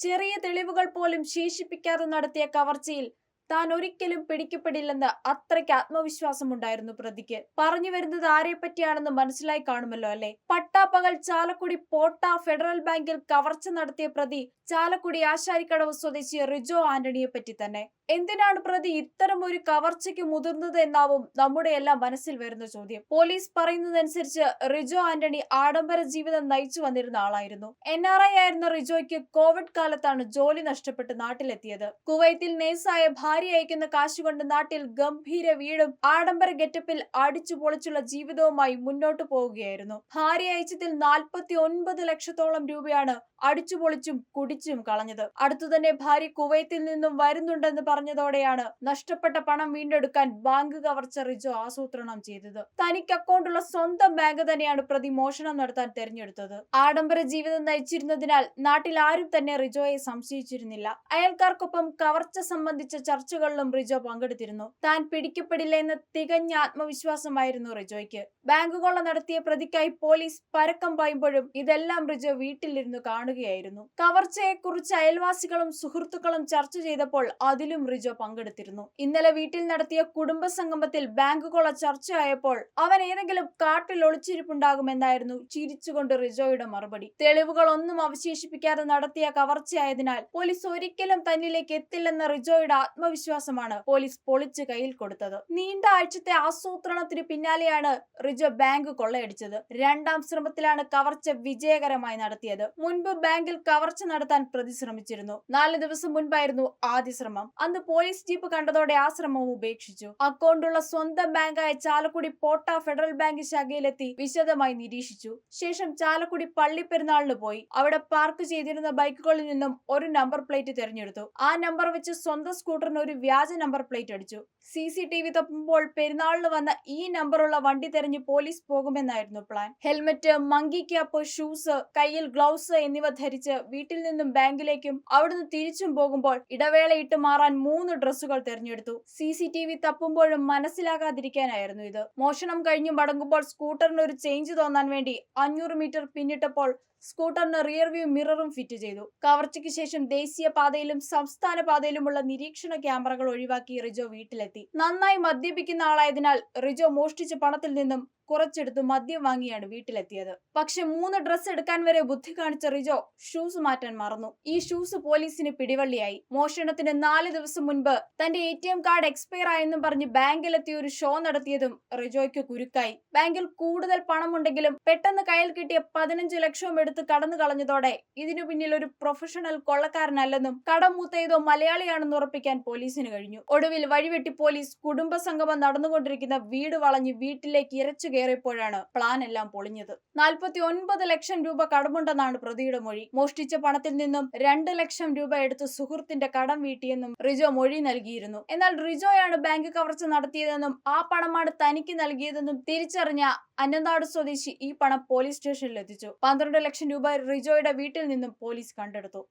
ചെറിയ തെളിവുകൾ പോലും ശേഷിപ്പിക്കാതെ നടത്തിയ കവർച്ചയിൽ താൻ ഒരിക്കലും പിടിക്കപ്പെടില്ലെന്ന് അത്രയ്ക്ക് ആത്മവിശ്വാസമുണ്ടായിരുന്നു പ്രതിക്ക്. പറഞ്ഞു വരുന്നത് ആരെ പറ്റിയാണെന്ന് മനസ്സിലായി കാണുമല്ലോ അല്ലെ? പട്ടാപ്പകൽ ചാലക്കുടി പോട്ട ഫെഡറൽ ബാങ്കിൽ കവർച്ച നടത്തിയ പ്രതി ചാലക്കുടി ആശാരിക്കടവ് സ്വദേശി റിജോ ആന്റണിയെ പറ്റി തന്നെ. എന്തിനാണ് പ്രതി ഇത്തരം ഒരു കവർച്ചയ്ക്ക് മുതിർന്നത് എന്നാവും നമ്മുടെ എല്ലാം മനസ്സിൽ വരുന്ന ചോദ്യം. പോലീസ് പറയുന്നതനുസരിച്ച് റിജോ ആന്റണി ആഡംബര ജീവിതം നയിച്ചു വന്നിരുന്ന ആളായിരുന്നു. എൻ ആർ ഐ ആയിരുന്ന റിജോയ്ക്ക് കോവിഡ് കാലത്താണ് ജോലി നഷ്ടപ്പെട്ട് നാട്ടിലെത്തിയത്. കുവൈത്തിൽ നേഴ്സായ ഭാര്യ അയക്കുന്ന കാശുകൊണ്ട് നാട്ടിൽ ഗംഭീര വീടും ആഡംബര ഗെറ്റപ്പിൽ അടിച്ചു പൊളിച്ചുള്ള ജീവിതവുമായി മുന്നോട്ടു പോവുകയായിരുന്നു. ഭാര്യ അയച്ചതിൽ നാൽപ്പത്തി ഒൻപത് ലക്ഷത്തോളം രൂപയാണ് അടിച്ചു പൊളിച്ചും കുടിച്ചും കളഞ്ഞത്. അടുത്തു തന്നെ ഭാര്യ കുവൈത്തിൽ നിന്നും വരുന്നുണ്ടെന്ന് പറഞ്ഞതോടെയാണ് നഷ്ടപ്പെട്ട പണം വീണ്ടെടുക്കാൻ ബാങ്ക് കവർച്ച റിജോ ആസൂത്രണം ചെയ്തത്. തനിക്ക് അക്കൗണ്ടുള്ള സ്വന്തം ബാങ്ക് തന്നെയാണ് പ്രതി മോഷണം നടത്താൻ തെരഞ്ഞെടുത്തത്. ആഡംബര ജീവിതം നയിച്ചിരുന്നതിനാൽ നാട്ടിൽ ആരും തന്നെ റിജോയെ സംശയിച്ചിരുന്നില്ല. അയൽക്കാർക്കൊപ്പം കവർച്ച സംബന്ധിച്ച ചർച്ചകളിലും റിജോ പങ്കെടുത്തിരുന്നു. താൻ പിടിക്കപ്പെടില്ല എന്ന തികഞ്ഞ ആത്മവിശ്വാസമായിരുന്നു റിജോയ്ക്ക്. ബാങ്ക് നടത്തിയ പ്രതിക്കായി പോലീസ് പരക്കം പായുമ്പോഴും ഇതെല്ലാം റിജോ വീട്ടിലിരുന്ന് കാണുകയായിരുന്നു. കവർച്ചയെക്കുറിച്ച് അയൽവാസികളും സുഹൃത്തുക്കളും ചർച്ച ചെയ്തപ്പോൾ അതിലും റിജോ പങ്കെടുത്തിരുന്നു. ഇന്നലെ വീട്ടിൽ നടത്തിയ കുടുംബ സംഗമത്തിൽ ബാങ്ക് ചർച്ചയായപ്പോൾ അവൻ ഏതെങ്കിലും കാട്ടിൽ ഒളിച്ചിരിപ്പുണ്ടാകുമെന്നായിരുന്നു ചിരിച്ചുകൊണ്ട് റിജോയുടെ മറുപടി. തെളിവുകളൊന്നും അവശേഷിപ്പിക്കാതെ നടത്തിയ കവർച്ചയായതിനാൽ പോലീസ് ഒരിക്കലും തന്നിലേക്ക് എത്തില്ലെന്ന റിജോയുടെ ആത്മവിശ്വാസമാണ് പോലീസ് പൊളിച്ച് കയ്യിൽ കൊടുത്തത്. നീണ്ട ആഴ്ചത്തെ ആസൂത്രണത്തിന് പിന്നാലെയാണ് റിജർവ് ബാങ്ക് കൊള്ളയടിച്ചത്. രണ്ടാം ശ്രമത്തിലാണ് കവർച്ച വിജയകരമായി നടത്തിയത്. മുൻപ് ബാങ്കിൽ കവർച്ച നടത്താൻ പ്രതി ശ്രമിച്ചിരുന്നു നാല് ദിവസം മുൻപായിരുന്നു ആദ്യ ശ്രമം. അന്ന് പോലീസ് ജീപ്പ് കണ്ടതോടെ ആ ശ്രമം ഉപേക്ഷിച്ചു. അക്കൗണ്ടുള്ള സ്വന്തം ബാങ്കായ ചാലക്കുടി പോട്ട ഫെഡറൽ ബാങ്ക് ശാഖയിലെത്തി വിശദമായി നിരീക്ഷിച്ചു. ശേഷം ചാലക്കുടി പള്ളിപ്പെരുന്നാളിന് പോയി. അവിടെ പാർക്ക് ചെയ്തിരുന്ന ബൈക്കുകളിൽ നിന്നും ഒരു നമ്പർ പ്ലേറ്റ് തിരഞ്ഞെടുത്തു. ആ നമ്പർ വെച്ച് സ്വന്തം സ്കൂട്ടറിന് ഒരു വ്യാജ നമ്പർ പ്ലേറ്റ് അടിച്ചു. സി സി ടി വി തപ്പുമ്പോൾ പെരുന്നാളിന് വന്ന ഈ നമ്പറുള്ള വണ്ടി തെരഞ്ഞ് police പോകുമെന്നായിരുന്നു plan helmet monkey cap shoes കയ്യിൽ ഗ്ലൗസ് എന്നിവ ധരിച്ച് വീട്ടിൽ നിന്നും ബാങ്കിലേക്കും അവിടുന്ന് തിരിച്ചും പോകുമ്പോൾ ഇടവേളയിട്ട് മാറാൻ മൂന്ന് ഡ്രസ്സുകൾ തിരഞ്ഞെടുത്തു. സി സി ടി വി തപ്പുമ്പോഴും മനസ്സിലാകാതിരിക്കാനായിരുന്നു ഇത്. മോഷണം കഴിഞ്ഞു മടങ്ങുമ്പോൾ സ്കൂട്ടറിന് ഒരു ചേഞ്ച് തോന്നാൻ വേണ്ടി അഞ്ഞൂറ് മീറ്റർ പിന്നിട്ടപ്പോൾ സ്കൂട്ടറിന് റിയർ വ്യൂ മിററും ഫിറ്റ് ചെയ്തു. കവർച്ചയ്ക്ക് ശേഷം ദേശീയ പാതയിലും സംസ്ഥാന പാതയിലുമുള്ള നിരീക്ഷണ ക്യാമറകൾ ഒഴിവാക്കി റിജോ വീട്ടിലെത്തി. നന്നായി മദ്യപിക്കുന്ന ആളായതിനാൽ റിജോ മോഷ്ടിച്ച പണത്തിൽ നിന്നും കുറച്ചെടുത്ത് മദ്യം വാങ്ങിയാണ് വീട്ടിലെത്തിയത്. പക്ഷെ മൂന്ന് ഡ്രസ്സ് എടുക്കാൻ വരെ ബുദ്ധി കാണിച്ച റിജോ ഷൂസ് മാറ്റാൻ മറന്നു. ഈ ഷൂസ് പോലീസിന് പിടിവള്ളിയായി. മോഷണത്തിന് നാല് ദിവസം മുൻപ് തന്റെ എ കാർഡ് എക്സ്പയർ ആയെന്നും പറഞ്ഞ് ബാങ്കിലെത്തിയ ഒരു ഷോ നടത്തിയതും റിജോയ്ക്ക് കുരുക്കായി. ബാങ്കിൽ കൂടുതൽ പണമുണ്ടെങ്കിലും പെട്ടെന്ന് കയ്യിൽ കിട്ടിയ പതിനഞ്ച് ലക്ഷവും എടുത്ത് കടന്നു കളഞ്ഞതോടെ ഇതിനു പിന്നിൽ ഒരു പ്രൊഫഷണൽ കൊള്ളക്കാരനല്ലെന്നും കടം മൂത്തയതോ മലയാളിയാണെന്ന് ഉറപ്പിക്കാൻ പോലീസിന് കഴിഞ്ഞു. ഒടുവിൽ വഴിവെട്ടി പോലീസ് കുടുംബസംഗമം നടന്നുകൊണ്ടിരിക്കുന്ന വീട് വളഞ്ഞ് വീട്ടിലേക്ക് ഇരച്ചു കയറിയപ്പോഴാണ് പ്ലാൻ എല്ലാം പൊളിഞ്ഞത്. നാൽപ്പത്തി ഒൻപത് ലക്ഷം രൂപ കടമുണ്ടെന്നാണ് പ്രതിയുടെ മൊഴി. മോഷ്ടിച്ച പണത്തിൽ നിന്നും രണ്ട് ലക്ഷം രൂപ എടുത്ത് സുഹൃത്തിന്റെ കടം വീട്ടിയെന്നും റിജോ മൊഴി നൽകിയിരുന്നു. എന്നാൽ റിജോയാണ് ബാങ്ക് കവർച്ച നടത്തിയതെന്നും ആ പണമാണ് തനിക്ക് നൽകിയതെന്നും തിരിച്ചറിഞ്ഞ അന്നനാട് സ്വദേശി ഈ പണം പോലീസ് സ്റ്റേഷനിൽ എത്തിച്ചു. പന്ത്രണ്ട് ലക്ഷം രൂപ റിജോയുടെ വീട്ടിൽ നിന്നും പോലീസ് കണ്ടെടുത്തു.